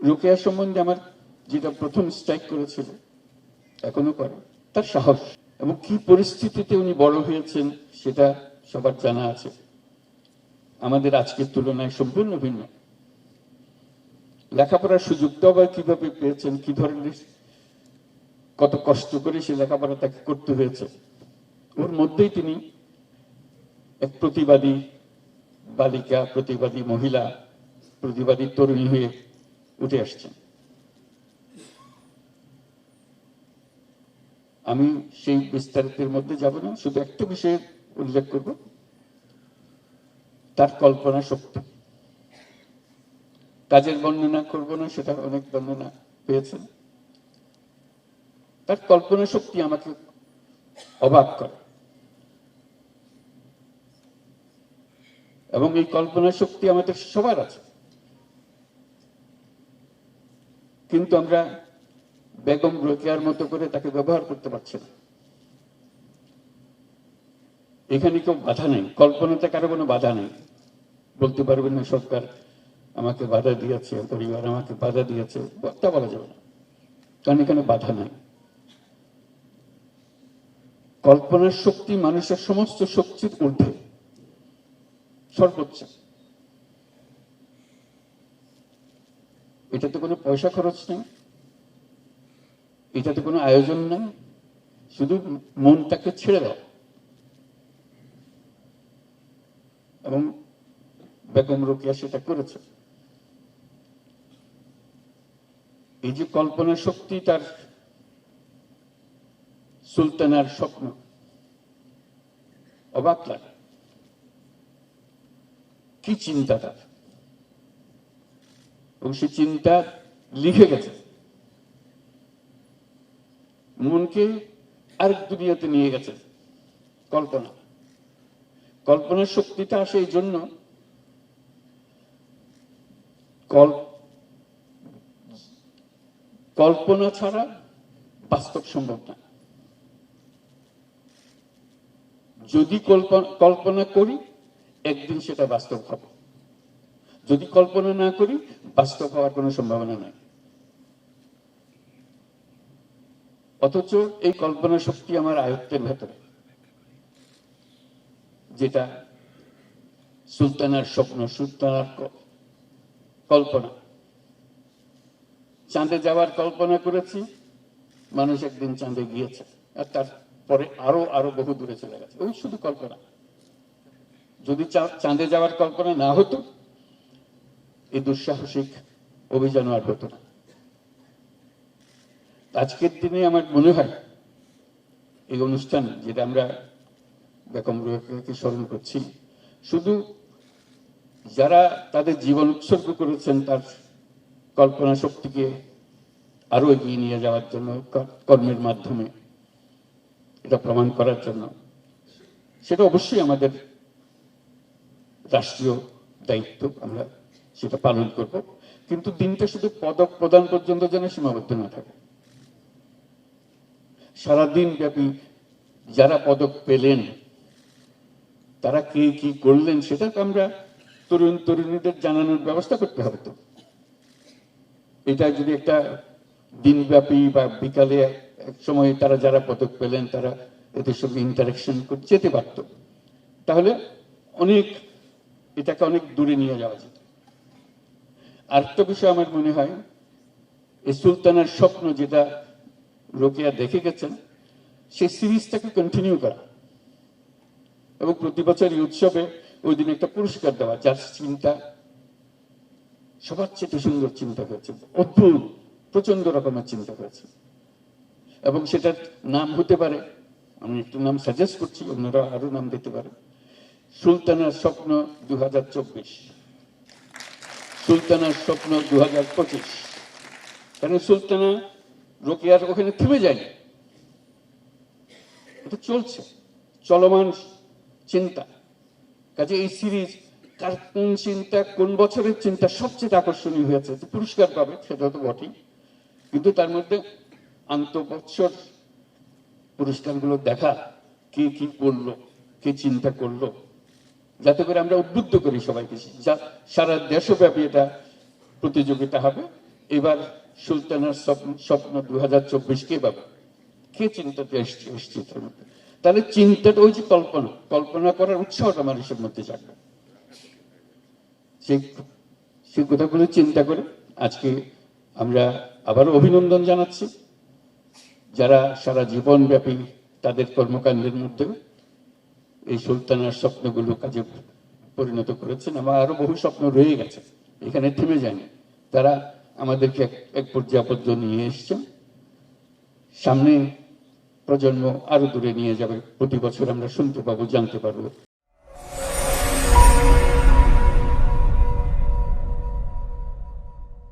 রোকেয়া সম্বন্ধে আমার যেটা প্রথম স্ট্রাইক করেছিল, এখনও করে, তার সাহস। এবং কি পরিস্থিতিতে উনি বড় হয়েছেন, সেটা সবার জানা আছে। আমাদের আজকের তুলনায় সম্পূর্ণ ভিন্ন। লেখাপড়ার সুযোগটা আবার কীভাবে পেয়েছেন, কি ধরনের, কত কষ্ট করে সে লেখাপড়া তাকে করতে হয়েছে, ওর মধ্যেই তিনি এক প্রতিবাদী বালিকা, প্রতিবাদী মহিলা, প্রতিবাদী তরুণী হয়ে উঠে আসছেন আমি সেই বিস্তারিতের মধ্যে যাব না, শুধু একটা বিষয়ে উল্লেখ করব। তার কল্পনা শক্তি। কাজের বর্ণনা করব না, সেটা অনেক বর্ণনা পেয়েছেন। তার কল্পনা শক্তি আমাকে অবাক করে। এবং এই কল্পনা শক্তি আমাদের সবার আছে। কিন্তু আমরা বেগম রোকেয়ার মতো করে তাকে ব্যবহার করতে পারছি না। এখানে কেউ বাধা নেই, কল্পনাতে কারও কোনো বাধা নেই। বলতে পারবেন না, সরকার আমাকে বাধা দিয়েছে, পরিবার আমাকে বাধা দিয়েছে, তা বলা যাবে না। কারণ এখানে বাধা নাই। কল্পনার শক্তি মানুষের সমস্ত শক্তির ঊর্ধ্বে। সর্বোচ্চ। এটাতে কোনো পয়সা খরচ নেই, এটাতে কোনো আয়োজন নেই, শুধু মনটাকে ছেড়ে দাও। এবং বেগম রোকেয়া সেটা করেছে। এই যে কল্পনা শক্তি তার সুলতানার স্বপ্ন, অবাক লাগে। কি চিন্তা তার? এবং সে চিন্তা লিখে গেছে। মনকে আরেক দুনিয়াতে নিয়ে গেছে, কল্পনা। কল্পনার শক্তিটা আসে এই জন্য কল্পনা ছাড়া বাস্তব সম্ভব না। যদি কল্পনা কল্পনা করি, একদিন সেটা বাস্তব হবে। যদি কল্পনা না করি, বাস্তব হওয়ার কোনো সম্ভাবনা নাই। অথচ এই কল্পনা শক্তি আমার আয়ত্তের ভেতরে, যেটা সুলতানার স্বপ্ন, সুলতানার কল্পনা। চাঁদে যাওয়ার কল্পনা করেছি, মানুষ একদিন চাঁদে গিয়েছে, আর তারপরে আরও আরও বহু দূরে চলে গেছে। ওই শুধু কল্পনা। যদি চাঁদে যাওয়ার কল্পনা না হতো এই দুঃসাহসিক অভিযান আর হতো না। আজকের দিনে আমার মনে হয় এই অনুষ্ঠান যেটা আমরা বেগম রোকেয়াকে স্মরণ করছি, শুধু যারা তাদের জীবন উৎসর্গ করেছেন তার কল্পনা শক্তিকে আরও এগিয়ে নিয়ে যাওয়ার জন্য কর্মের মাধ্যমে এটা প্রমাণ করার জন্য, সেটা অবশ্যই আমাদের রাষ্ট্রীয় দায়িত্ব আমরা সেটা পালন করব। কিন্তু দিনটা শুধু পদক প্রদান পর্যন্ত যেন সীমাবদ্ধ না থাকে। সারাদিন ব্যাপী যারা পদক পেলেন, তারা কে কি করলেন সেটা আমরা তরুণ তরুণীদের জানানোর ব্যবস্থা করতে হবে তো। এটা যদি একটা দিনব্যাপী বা বিকালে এক সময় তারা যারা পদক পেলেন, তারা এদের সঙ্গে ইন্টারাকশন যেতে পারতো। তাহলে অনেক এটাকে অনেক দূরে নিয়ে যাওয়া যেত। আরেকটা বিষয় আমার মনে হয়, এই সুলতানের স্বপ্ন যেটা রোকেয়া দেখে গেছেন, সেই সিরিজটাকে কন্টিনিউ করা। এবং প্রতি বছর এই উৎসবে ওই দিন একটা পুরস্কার দেওয়া, যার চিন্তা, সবার চেয়ে সুন্দর চিন্তা হয়েছে অদ্ভুত প্রচণ্ড রকমের চিন্তা হয়েছে এবং সেটার নাম হতে পারে, আমি একটু নাম সাজেস্ট করছি অন্যরা আরও নাম দিতে পারে, সুলতানার স্বপ্ন দু হাজার চব্বিশ। সুলতানার স্বপ্ন দু হাজার পঁচিশ। কারণ সুলতানা রোকেয়ার ওখানে থেমে যায়নি? এটা চলছে, চলমান চিন্তা। কাজে এই সিরিজ, কার কোন চিন্তা, কোন বছরের চিন্তা সবচেয়ে আকর্ষণীয় হয়েছে পুরস্কার পাবে, সেটা তো বটেই। কিন্তু তার মধ্যে আন্তঃবৎসর পুরস্কারগুলো দেখা, কে কি করল, কে চিন্তা করল যাতে করে আমরা উদ্বুদ্ধ করি সবাইকে সারা দেশব্যাপী এটা প্রতিযোগিতা হবে। এবার সুলতানের স্বপ্ন স্বপ্ন দু হাজার চব্বিশ কে পাবে কে চিন্তাতে এসছে এসছে তাহলে চিন্তাটা ওই যে কল্পনা কল্পনা করার উৎসাহটা মানুষের মধ্যে জাগবে। সেই সেই কথাগুলো চিন্তা করে আজকে আমরা আবারও অভিনন্দন জানাচ্ছি। যারা সারা জীবন ব্যাপী তাদের কর্মকাণ্ডের মধ্যে এই সুলতানার স্বপ্নগুলো কাজে পরিণত করেছেন। আমার আরও বহু স্বপ্ন রয়ে গেছে, এখানে থেমে যায়নি। তারা আমাদেরকে এক- এক নিয়ে এসছেন সামনে প্রজন্ম আরও দূরে নিয়ে যাবে। প্রতি বছর আমরা শুনতে পাবো, জানতে পারব।